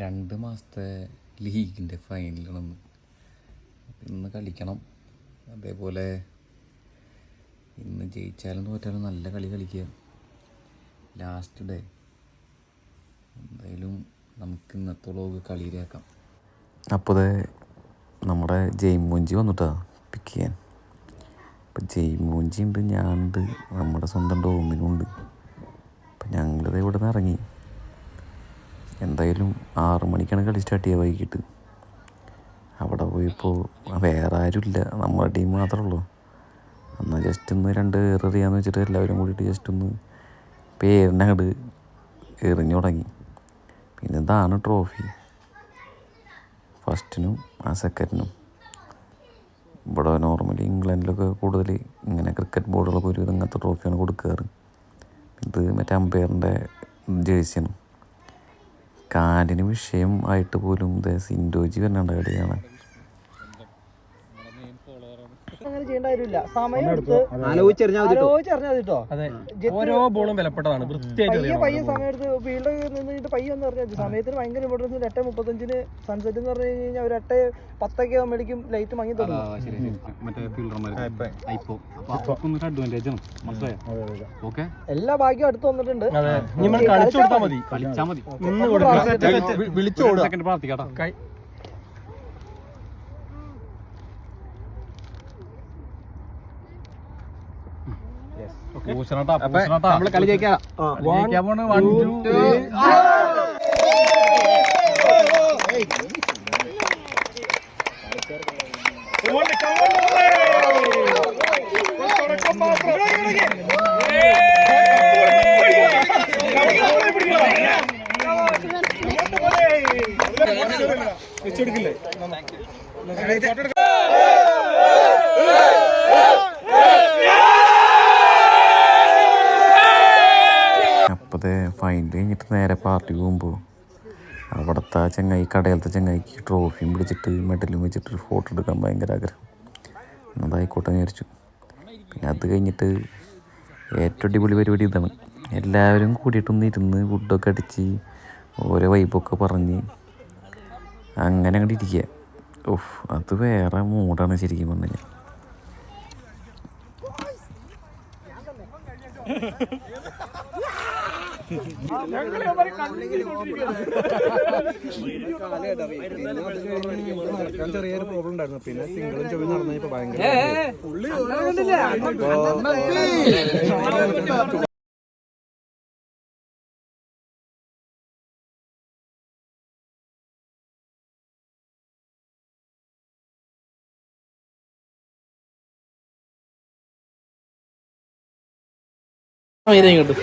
രണ്ട് മാസത്തെ ലീഗിന്റെ ഫൈനലാണ്. ഇന്ന് കളിക്കണം. അതേപോലെ ഇന്ന് ജയിച്ചാലും തോറ്റാലും നല്ല കളി കളിക്കുക. ലാസ്റ്റ് ഡേ എന്തായാലും നമുക്ക് ഇന്നത്തെ വ്ളോഗ് കളിയിലാക്കാം. അപ്പോൾ നമ്മുടെ ജയ്മൂഞ്ചി വന്നിട്ടാ പിക്ക് ചെയ്യാൻ. അപ്പം ജയ്മൂഞ്ചി ഉണ്ട് ഞാനുണ്ട് നമ്മുടെ സ്വന്തം ഡോമിനും ഉണ്ട് അപ്പം ഞങ്ങളിത് ഇവിടെ നിന്ന് ഇറങ്ങി. എന്തായാലും ആറ് മണിക്കാണ് കളി സ്റ്റാർട്ട് ചെയ്യുക വൈകിട്ട്. അവിടെ പോയപ്പോൾ വേറെ ആരുമില്ല. നമ്മുടെ ടീം മാത്രമേ ഉള്ളൂ. എന്നാൽ ജസ്റ്റ് ഒന്ന് രണ്ട് എറിയാന്ന് വെച്ചിട്ട് എല്ലാവരും കൂടിയിട്ട് ജസ്റ്റ് ഒന്ന് അങ്ങോട്ട് എറിഞ്ഞു തുടങ്ങി. പിന്നെ ഇതാണ് ട്രോഫി ഫസ്റ്റിനും ആ സെക്കൻഡിനും ഇവിടെ നോർമലി ഇംഗ്ലണ്ടിലൊക്കെ കൂടുതൽ ഇങ്ങനെ ക്രിക്കറ്റ് ബോർഡുകളൊക്കെ ഒരു ഇങ്ങനത്തെ ട്രോഫിയാണ് കൊടുക്കാറ്. ഇത് മറ്റേ അമ്പയറിന്റെ ജേഴ്സിയാണ് കാലിന് വിഷയം ആയിട്ട് പോലും ദേ സിൻഡോജി വരണുണ്ട് കളി അങ്ങനെ ചെയ്യേണ്ട കാര്യമില്ല. സമയം എടുത്ത് ആലോചിച്ചറിഞ്ഞാൽ കേട്ടോ. ഓരോ ബോളും വിലപ്പെട്ടതാണ് പയ്യെ പയ്യെ. സമയം എടുത്ത് ഫീൽഡ് നിന്നിട്ട് പയ്യെ എന്ന് പറഞ്ഞാൽ സമയത്തിന് ഭയങ്കര ഇമ്പോർട്ടൻസ് എട്ട് മുപ്പത്തഞ്ചിന് സൺസെറ്റ് എന്ന് പറഞ്ഞു കഴിഞ്ഞാൽ ഒരു എട്ട് പത്തൊക്കെ ആകുമ്പോഴേക്കും ലൈറ്റ് മങ്ങി തുടങ്ങും. എല്ലാ ഭാഗ്യവും അടുത്ത് വന്നിട്ടുണ്ട്. കളിച്ചാൽ മതി. കളിച്ചാ നമ്മൾ കളി ജയിക്കാം. ജയിക്കാൻ പോണ്. വൺ ടു അപ്പോഴത്തെ ഫൈനൽ കഴിഞ്ഞിട്ട് നേരെ പാർട്ടി പോകുമ്പോൾ അവിടുത്തെ ചങ്ങായി കടയിലത്തെ ചെങ്ങായിക്ക് ട്രോഫിയും പിടിച്ചിട്ട് മെഡലും വെച്ചിട്ട് ഒരു ഫോട്ടോ എടുക്കാൻ ഭയങ്കര ആഗ്രഹം. അതായിക്കോട്ടെ എന്ന് വിചാരിച്ചു. പിന്നെ അത് കഴിഞ്ഞിട്ട് ഏറ്റവും അടിപൊളി പരിപാടി ഇതാണ്. എല്ലാവരും കൂടിയിട്ടൊന്ന് ഇരുന്ന് ഫുഡൊക്കെ അടിച്ച് ഓരോ വൈബൊക്കെ പറഞ്ഞ് അങ്ങനെ അങ്ങോട്ട് ഇരിക്കുക ഓഫ് അത് വേറെ മൂഡാണ് ശരിക്കും പറഞ്ഞു കഴിഞ്ഞാൽ. ചെറിയൊരു പ്രോബ്ലം ഉണ്ടായിരുന്നു പിന്നെ തിങ്കളും ചൊവ്വ നടന്നു ഇപ്പൊ ഭയങ്കര ഇതേ ഇങ്ങോട്ട്.